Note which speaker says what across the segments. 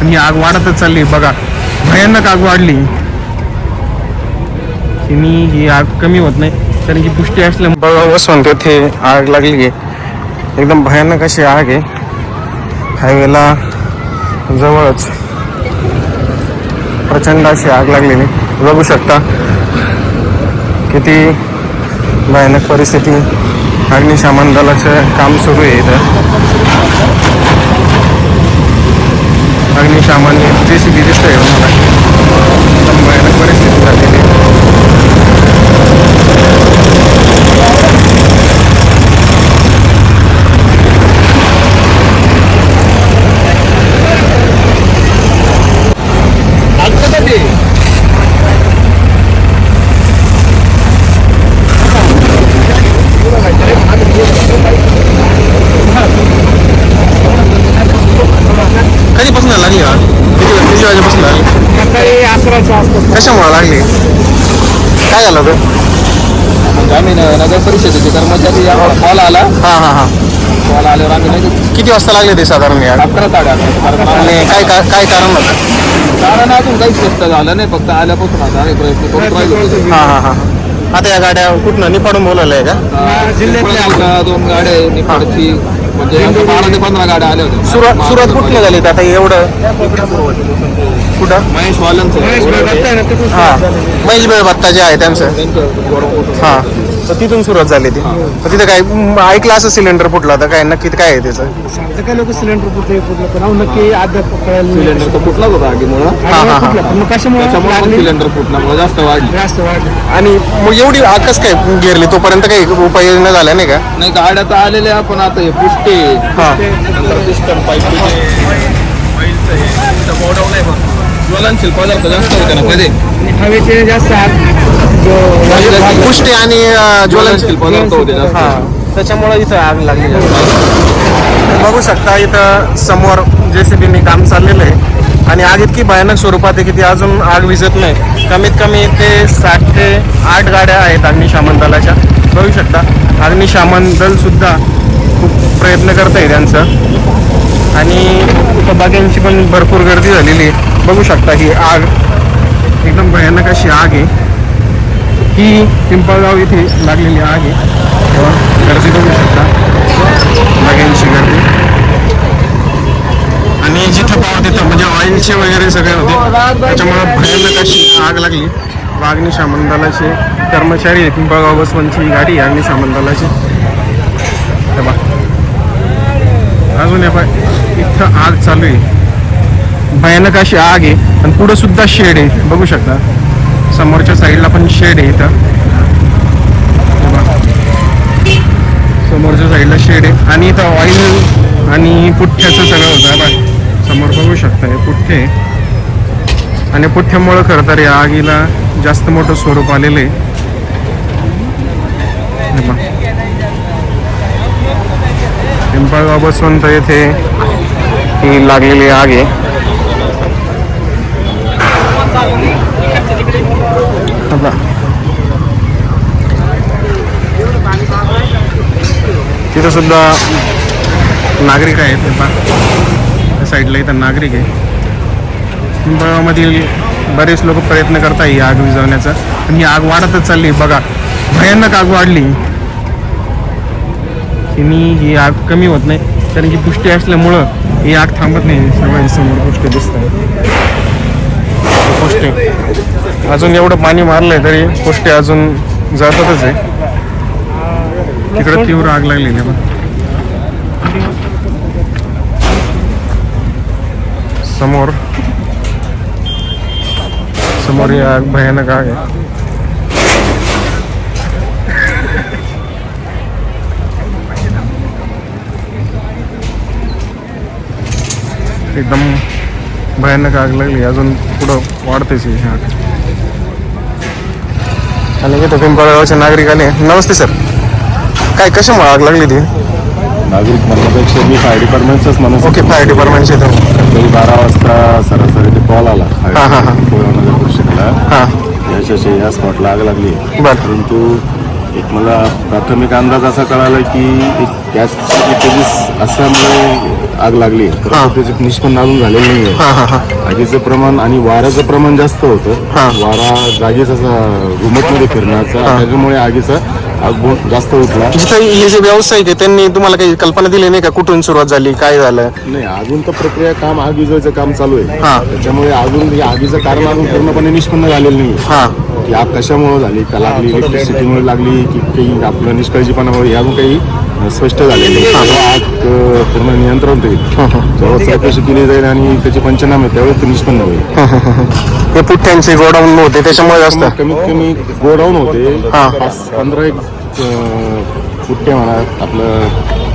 Speaker 1: आणि आग वाढतच चालली. बघा भयानक आग वाढली. तिने ही आग कमी होत नाही कारण की पुष्टी असल्या बघा वसवंत ते आग लागली आहे. एकदम भयानक अशी आग आहे. हायवेला जवळच प्रचंड अशी आग लागलेली बघू शकता किती भयानक परिस्थिती. अग्निशमन दलाचं काम सुरू आहे इथं. अग्निशमन जे सी बी दिसतंय मला एकदम भयानक परिस्थिती झालेली आहे. कधीपासून लागली आग किती किती वाजेपासून लागली
Speaker 2: सकाळी अकराच्या आसपास
Speaker 1: कशामुळे लागली? काय झालं होतं?
Speaker 3: आम्ही न- नगर परिषदेचे कर्मचारी कॉल आला.
Speaker 1: हां हां हां.
Speaker 3: कॉल आल्यावर आम्ही लगेच
Speaker 1: किती वाजता लागले ते साधारण या?
Speaker 3: अकरा साडे अकरा. कारण
Speaker 1: आणि काय का- काय कारण होतं?
Speaker 3: कारण अजून काही स्पष्ट झालं नाही. फक्त आल्यापासून आता आम्ही प्रयत्न करून राहिलो.
Speaker 1: हां हां हां. आता या गाड्या कुठनं? निफाडून बोलवलं आहे का
Speaker 3: जिल्ह्यातल्या. दोन गाड्या आहे, निफाडची म्हणजे आमच्या बारा ते पंधरा गाड्या आल्या होत्या.
Speaker 1: सुरुवात कुठनं झाली आता एवढं कुठं?
Speaker 3: महेश वालनचं.
Speaker 1: हां. महेश बेळ बत्ता जे आहे त्यांचं. हां. तर तिथून सुरुवात झाली ती. तर तिथं काय म, ऐकलं असं सिलेंडर फुटलं होतं. काय नक्की काय आहे त्याचं?
Speaker 2: सांगतं काय लोक सिलेंडर फुटले फुटलं पण अहो नक्की अद्याप कळायला नाही.
Speaker 3: सिलेंडर तर फुटलाच होता आगीमुळं.
Speaker 1: हां, हां, हां.
Speaker 2: फुटलं. पण मग कशामुळे
Speaker 3: त्याच्यामुळे
Speaker 2: लागली?
Speaker 3: सिलेंडर फुटल्यामुळे जास्त वाढली.
Speaker 2: जास्त वाढलं.
Speaker 1: आणि मग एवढी आकस काय गेरली तोपर्यंत काही उपाययोजना झाल्या नाही का?
Speaker 3: नाही गाड्या तर आलेल्या पण आता हे पुष्टे.
Speaker 1: हां.
Speaker 3: नंतर पिस्टन ज्वलनशील पदार्थ जास्त होते ना?
Speaker 2: हवेचे जास्त
Speaker 1: पुष्टी आणि अं,
Speaker 3: ज्वलनशील
Speaker 1: ज्वलनशील
Speaker 3: पदार्थ होते जास्त.
Speaker 1: हा त्याच्यामुळे इथं आग लागली बघू शकता इथं समोर जे सी बीने काम चाललेलं आहे. आणि आग इतकी भयानक स्वरूपात आहे की ती अजून आग विझत नाही. कमीत कमी ते सात ते आठ गाड्या आहेत अग्निशमन दलाच्या. बघू शकता अग्निशमन दल सुद्धा खूप प्रयत्न करत आहे त्यांचं. आणि इथं बागांची पण भरपूर गर्दी झालेली आहे. बघू शकता ही आग. एकदम भयानक अशी आग आहे. ही पिंपळगाव इथे लागलेली आग आहे. तेव्हा गर्दी बघू शकता. बागांची गर्दी. आणि जिथं पाव तिथं म्हणजे ऑइलचे वगैरे सगळे होते. त्याच्यामुळे भयानक अशी आग लागली. व अग्निशमन दलाचे कर्मचारी आहे पिंपळगाव बसवंतची गाडी आहे. अग्निशमन दलाची हे अजून या पाय इथं आग चालू आहे. भयानक अशी आग आहे. आणि पुढं सुद्धा शेड आहे. बघू शकता. समोरच्या साईडला पण शेड आहे इथं. समोरच्या साईडला शेड आहे. आणि इथं ऑइल आणि पुठ्ठ्याचं सगळं होतं. बघा. समोर बघू शकता. हे पुठ्ठे आणि पुठ्ठ्यामुळं खरं तर या आगीला जास्त मोठं स्वरूप आलेलं आहे. पिंपळगाव बसवंत येथे ही लागलेली आग आहे. बघा तिथं सुद्धा नागरिक आहेत त्या साईडला इथं नागरिक आहे. पिंपळगावमधील बरेच लोक प्रयत्न करत आहे ही आग विझवण्याचा. आणि ही आग वाढतच चालली बघा भयानक आग वाढली. तिनी ही आग कमी होत नाही कारण की पुष्टी असल्यामुळं ही आग थांबत नाही. सगळ्यांसमोर गोष्ट दिसत पोस्टे अजून एवढं पाणी मारलंय तरी पोस्टे अजून जातातच आहे. तिकडे तीव्र आग आहे बघ. समोर. समोर ही आग भयानक आग आहे. एकदम भयानक आग लागली. अजून पुढं वाढतेच ही आग. आणि इथं पिंपळगावचे नागरिक आले. नमस्ते सर. काय कशामुळे आग लागली ती?
Speaker 4: नागरिक म्हणण्यापेक्षा मी फायर डिपार्टमेंटचाच माणूस
Speaker 1: ओके फायर डिपार्टमेंटचे
Speaker 4: सकाळी बारा वाजता सरासरी ते कॉल आला.
Speaker 1: हा, हा, हा. हां.
Speaker 4: या स्पॉटला आग लागली.
Speaker 1: बरं.
Speaker 4: परंतु एक मला प्राथमिक अंदाज असा कळाला की एक गॅस लिकेजेस असल्यामुळे आग लागली त्याचे निष्पन्न अजून झालेलं नाही आहे.
Speaker 1: हा हा हा.
Speaker 4: आगीचं प्रमाण आणि वाऱ्याचं प्रमाण जास्त होतं.
Speaker 1: हा.
Speaker 4: वारा जागेच असा घुमटमध्ये फिरण्याचा. त्याच्यामुळे आगीचा बहुत जास्त उठला.
Speaker 1: जिथं हे जे व्यावसायिक आहे त्यांनी तुम्हाला काही कल्पना दिली नाही का? कुठून सुरुवात झाली? काय झालं?
Speaker 4: नाही अजून तर प्रक्रिया काम आग विजवायचं काम चालू आहे.
Speaker 1: हा.
Speaker 4: त्याच्यामुळे अजून हे आगीचं कारण अजून पूर्णपणे निष्पन्न झालेलं नाही
Speaker 1: हा.
Speaker 4: की आग कशामुळे झाली? का लागली? इलेक्ट्रिसिटीमुळे लागली? की काही आपलं निष्काळजीपणामुळे? हे अजून काही अं, स्पष्ट झालेलं आग अं, पूर्ण नियंत्रण होईल जेव्हा चौकशी केली जाईल आणि त्याचे पंचनामे त्यावेळेस ते निष्पन्न होईल.
Speaker 1: हे पुठ्ठ्यांचे गोडाऊन होते त्याच्यामुळे जास्त.
Speaker 4: कमीत कमी गोडाऊन होते.
Speaker 1: हा.
Speaker 4: पाच पंधरा एक अं, पुट्टे म्हणा आपलं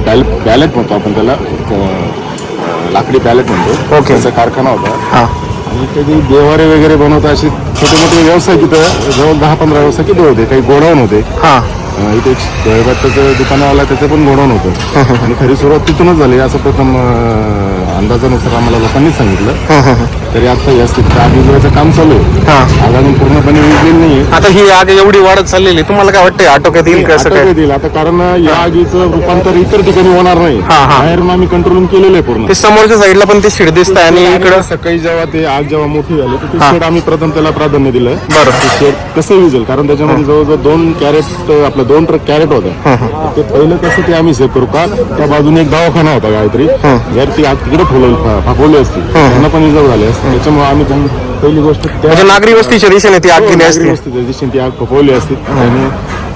Speaker 4: बॅल बॅलेट म्हणतो आपण त्याला. अं, लाकडी बॅलेट म्हणतो.
Speaker 1: ओके.
Speaker 4: त्याचा कारखाना होता.
Speaker 1: हा.
Speaker 4: आणि कधी देवारे वगैरे बनवता असे छोटे मोठे व्यवसाय तिथं जवळ दहा पंधरा व्यवसाय तिथे होते. काही गोडाऊन होते.
Speaker 1: हा.
Speaker 4: अं, इथे एक दळबट्टाचं दुकानवाला त्याचं पण गोडाऊन होतं. आणि खरी सुरुवात तिथूनच झाली. असं प्रथम अं, अंदाजानुसार आम्हाला लोकांनीच सांगितलं. तरी आता या स्थितीत आग विजवायचं काम चालू आहे.
Speaker 1: हा.
Speaker 4: आग अजून पूर्णपणे विजलेली नाही
Speaker 1: आता ही आग एवढी वाढत चाललेली तुम्हाला काय वाटतंय? आटोक्यात येईल कसं काय?
Speaker 4: येईल. आता कारण या आगीचं रूपांतर इतर ठिकाणी होणार नाही.
Speaker 1: हा, हा.
Speaker 4: बाहेरून आम्ही कंट्रोलिंग केलेलं आहे पूर्ण.
Speaker 1: ते समोरच्या साईडला पण ते शिड दिसत आहे आणि इकडं
Speaker 4: सकाळी जेव्हा ते आग जेव्हा मोठी झाली तर ते
Speaker 1: हा.
Speaker 4: शेड आम्ही प्रथम त्याला प्राधान्य दिलं.
Speaker 1: बरं.
Speaker 4: ते शेड कसं विजेल? कारण त्याच्यामध्ये जवळजवळ दोन कॅरेट आपलं दोन ट्रक कॅरेट होत्या. ते पहिलं कसं ते आम्ही सेव्ह करू का? त्या बाजूने एक दवाखाना होता काहीतरी. जर ती आग तिकडे फुलवली फाकवली असती. त्यांना पण इजा झाली असती. त्याच्यामुळे आम्ही त्यांना पहिली गोष्ट त्या
Speaker 1: म्हणजे नागरी वस्तीच्या दिशेने ती आग गेली
Speaker 4: नागरी
Speaker 1: असती.
Speaker 4: वस्ती त्या दिवशी ती आग खपवली असती. आणि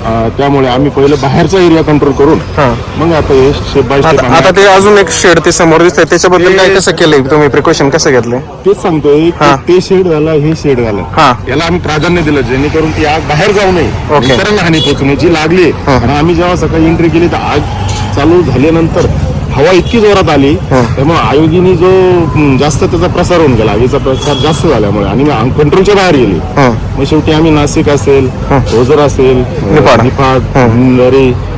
Speaker 4: अं, त्यामुळे आम्ही पहिलं बाहेरचा एरिया कंट्रोल करून
Speaker 1: हा.
Speaker 4: मग आता हे स्टेप बाय स्टेप
Speaker 1: आता ते अजून एक शेड ते समोर दिसतंय. त्याच्याबद्दल काय कसं केलंय तुम्ही? प्रिकॉशन कसं घेतलंय?
Speaker 4: तेच सांगतोय की
Speaker 1: हा.
Speaker 4: ते शेड झालं हे शेड झालं.
Speaker 1: हा.
Speaker 4: याला आम्ही प्राधान्य दिलं जेणेकरून ती आग बाहेर जाऊ नये. इतरांना हानी पोहोचू नये. जी लागली आणि आम्ही जेव्हा सकाळी एंट्री केली तर आग चालू झाल्यानंतर हवा इतकी जोरात आली त्यामुळे आयोगीने जो जास्त त्याचा प्रसार होऊन गेला. आगीचा प्रसार जास्त झाल्यामुळे. आणि कंट्रोलच्या बाहेर गेली. मग शेवटी आम्ही नाशिक असेल ओझर असेल
Speaker 1: निफाड.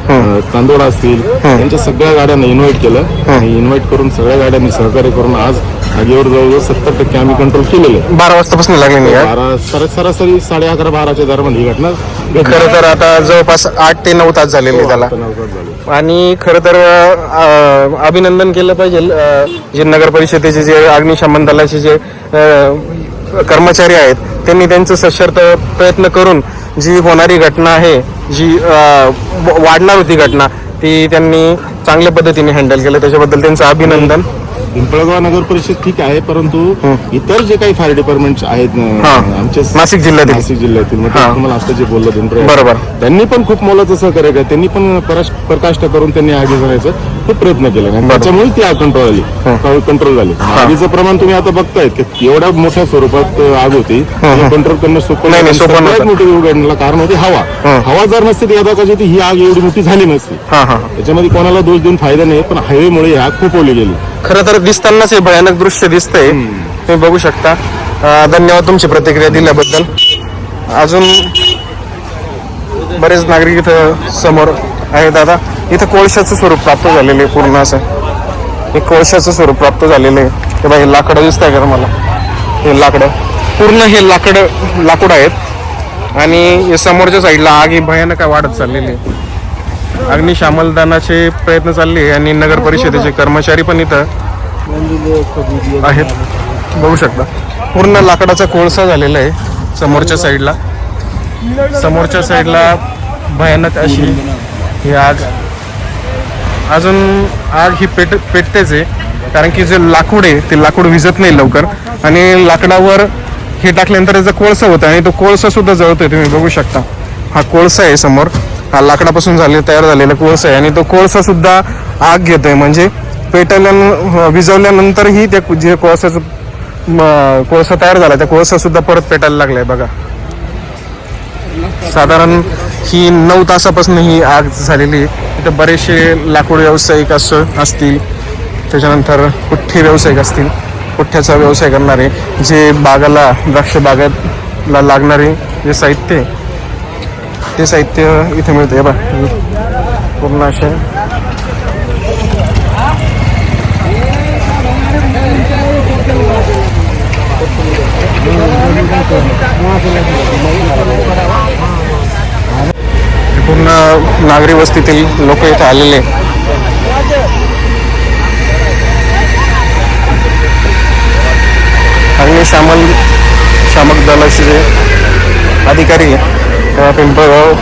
Speaker 4: अ, चांदोड असतील यांच्या सगळ्या गाड्यांना इन्व्हाइट केलं. आणि इन्व्हाइट करून सगळ्या गाड्यांनी सहकार्य करून आज आगीवर जवळजवळ सत्तर टक्के आम्ही कंट्रोल केलेले आहे.
Speaker 1: बारा वाजतापासून लागली.
Speaker 4: बारा सर- सरासरी साडे अकरा बाराच्या दरम्यान ही घटना घडली.
Speaker 1: खरं तर आता जवळपास आठ ते नऊ तास झालेले त्याला
Speaker 4: तणावघात झाली.
Speaker 1: आणि खरं तर अं, अभिनंदन केलं पाहिजे अं, जे नगर परिषदेचे जे अग्निशमन दलाचे जे अं, कर्मचारी आहेत त्यांनी त्यांचं सशर्त प्रयत्न करून जी होणारी घटना आहे जी अं, व- वाढणार होती घटना ती त्यांनी चांगल्या पद्धतीने हँडल केलं त्याच्याबद्दल त्यांचं अभिनंदन
Speaker 4: पिंपळगाव नगर परिषद ठीक आहे परंतु इतर जे काही फायर डिपार्टमेंट आहेत. आमचे
Speaker 1: नाशिक जिल्ह्यातील.
Speaker 4: नाशिक जिल्ह्यातील. मग. तुम्हाला आता जे बोललो पिंपळगाव.
Speaker 1: बरोबर.
Speaker 4: त्यांनी पण खूप मोलाचं सहकार्य केलं. त्यांनी पण प्रकाष्ट करून त्यांनी आगी जाण्याचा खूप प्रयत्न केला. आणि त्याच्यामुळे ती आग कंट्रोल आली. कंट्रोल झाली. आगीचं प्रमाण तुम्ही आता बघतायत की एवढ्या मोठ्या स्वरूपात आग होती. कंट्रोल करणं सोपं सगळ्यात. मोठी उघडण्याला कारण होती हवा. हवा जर नसती तर यदा कशी ही आग एवढी मोठी झाली नसती. त्याच्यामध्ये कोणाला दोष देऊन फायदा नाही पण हायवेमुळे ही आग खूप ओली गेली.
Speaker 1: खरं तर दिसतानाच हे भयानक दृश्य दिसतंय. तुम्ही बघू शकता. धन्यवाद तुमची प्रतिक्रिया दिल्याबद्दल. अजून बरेच नागरिक इथं समोर आहेत. दादा इथं कोळशाचं स्वरूप प्राप्त झालेलं आहे पूर्ण असं. हे कोळशाचं स्वरूप प्राप्त झालेलं आहे. हे बाई हे लाकडं दिसत आहे का तुम्हाला? हे लाकडं. पूर्ण हे लाकडं लाकूड आहेत. आणि समोरच्या साईडला आग ही भयानक वाढत चाललेली आहे. अग्निशामलदानाचे प्रयत्न चालले आणि नगर परिषदेचे कर्मचारी पण इथं आहेत. बघू शकता. पूर्ण लाकडाचा कोळसा झालेला आहे समोरच्या साईडला. समोरच्या साईडला भयानक अशी ही आग. अजून आग ही पेट पेटतेच आहे. कारण की जे लाकूड आहे ते लाकूड विजत नाही लवकर. आणि लाकडावर हे टाकल्यानंतर त्याचा कोळसा होता आणि तो कोळसा सुद्धा जळतोय तुम्ही बघू शकता. हा कोळसा आहे समोर. हा लाकडापासून झाले तयार झालेला कोळसा आहे. आणि तो कोळसा सुद्धा आग घेतोय. म्हणजे पेटवल्या विजवल्यानंतरही त्या जे कोळसाचं कोळसा तयार झाला त्या कोळसा सुद्धा परत पेटायला लागलाय बघा. साधारण ही नऊ तासापासून ही आग झालेली आहे. इथं बरेचसे लाकूड व्यावसायिक असं असतील. त्याच्यानंतर पुठ्ठे व्यावसायिक असतील. पुठ्ठ्याचा व्यवसाय करणारे जे बागाला द्राक्ष बागाला लागणारे जे साहित्य ते साहित्य इथे मिळते बा पूर्ण असे हे पूर्ण नागरी वस्तीतील लोक इथे आलेले आहे. अग्निशामन शामक दलाचे जे अधिकारी आहे, तेव्हा पिंपळगाव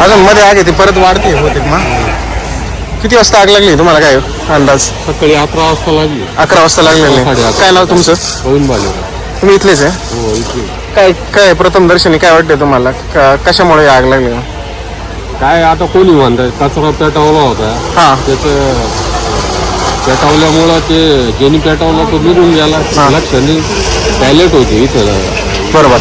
Speaker 1: अजून मध्ये आग येते परत वाढते होते मग. किती वाजता आग लागली तुम्हाला काय अंदाज?
Speaker 2: सकाळी अकरा वाजता लागली.
Speaker 1: अकरा वाजता लागलेली.
Speaker 2: साडेअकरा.
Speaker 1: काय नाव तुमचं?
Speaker 2: बाले.
Speaker 1: तुम्ही इथलेच आहे?
Speaker 2: हो
Speaker 1: काय काय प्रथम दर्शनी काय वाटते तुम्हाला? कशामुळे आग लागली?
Speaker 2: काय आता कोणी म्हणतात कचरा पेटवला होता.
Speaker 1: हा.
Speaker 2: त्याचं पेटवल्यामुळं ते ज्यांनी पेटवला तो निघून गेला. लक्षाने पॅलेट होते इथं.
Speaker 1: बरोबर.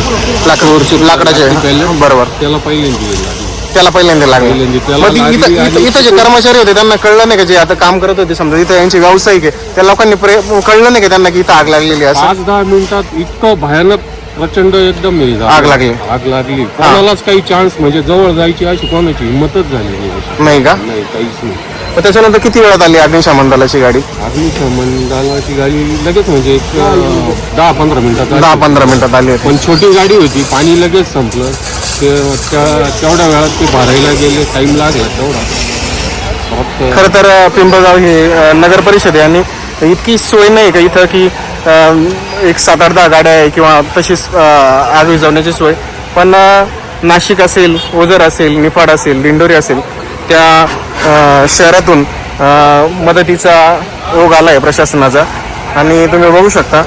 Speaker 1: लाकडावरची लाकडाचे.
Speaker 2: पहिले?
Speaker 1: बरोबर.
Speaker 2: त्याला पहिल्यांदा गेला
Speaker 1: त्याला पहिल्यांदा लागले.
Speaker 2: पहिल्यांदा त्याला
Speaker 1: मग ती- इथं
Speaker 2: लागली
Speaker 1: इथं-
Speaker 2: आणि-
Speaker 1: इथं जे कर्मचारी होते त्यांना कळलं नाही का जे आता काम करत होते? समजा इथं यांचे व्यावसायिक आहे. त्या लोकांनी प्रे- कळलं नाही का त्यांना की इथं आग लागलेली आहे असं?
Speaker 2: पाच दहा मिनिटात इतकं भयानक प्रचंड एकदम हे झालं.
Speaker 1: आग लागली.
Speaker 2: आग लागली कोणालाच काही चान्स म्हणजे जवळ जायची अशी कोणाची हिंमतच झाली नाही अशी.
Speaker 1: नाही का
Speaker 2: नाही काहीच नाही
Speaker 1: मग त्याच्यानंतर किती वेळात आली अग्निशमन दलाची गाडी
Speaker 2: अग्निशमन दलाची गाडी लगेच म्हणजे एक अं, दहा पंधरा मिनिटात आली.
Speaker 1: दहा पंधरा मिनिटात आली होती
Speaker 2: पण छोटी गाडी होती पाणी लगेच संपलं ते त्या- तेवढ्या वेळात ते भरायला गेले टाइम लागला तेवढा फक्त
Speaker 1: खरं तर अ, पिंपळगाव ही अ, नगर परिषद आहे आणि इतकी सोय नाही का इथं की एक सात आठ दहा गाड्या आहे किंवा तशीच आग विजवण्याची सोय. पण नाशिक असेल ओझर असेल निफाड असेल दिंडोरी असेल त्या शहरातून मदतीचा ओघ आला आहे प्रशासनाचा. आणि तुम्ही बघू शकता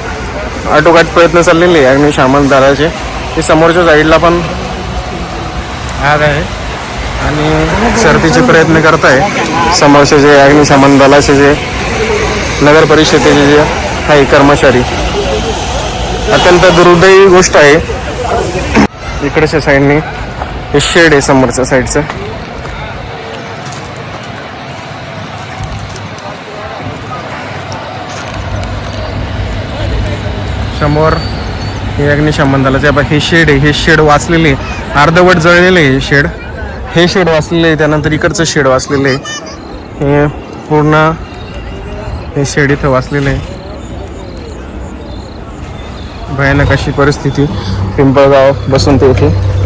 Speaker 1: आटोकाट प्रयत्न चाललेले आहे अग्निशामन दलाचे ते समोरच्या साईडला पण आग आहे. आणि शर्तीचे प्रयत्न करत आहे समोरचे जे अग्निशमन दलाचे जे नगर परिषदेचे जे आहे कर्मचारी. अत्यंत दुर्दैवी गोष्ट आहे. इकडच्या साईडने हे शेड आहे समोरच्या साईडचं समोर हे अग्निशमन दलाचे आपण हे शेड आहे. हे शेड वाचलेले आहे. अर्धवट जळलेले आहे हे शेड हे शेड वाचलेले आहे. त्यानंतर इकडचं शेड वाचलेलं आहे. हे पूर्ण हे शेड इथं वाचलेलं आहे. भयानक अशी परिस्थिती. पिंपळगाव बसवंत येथे.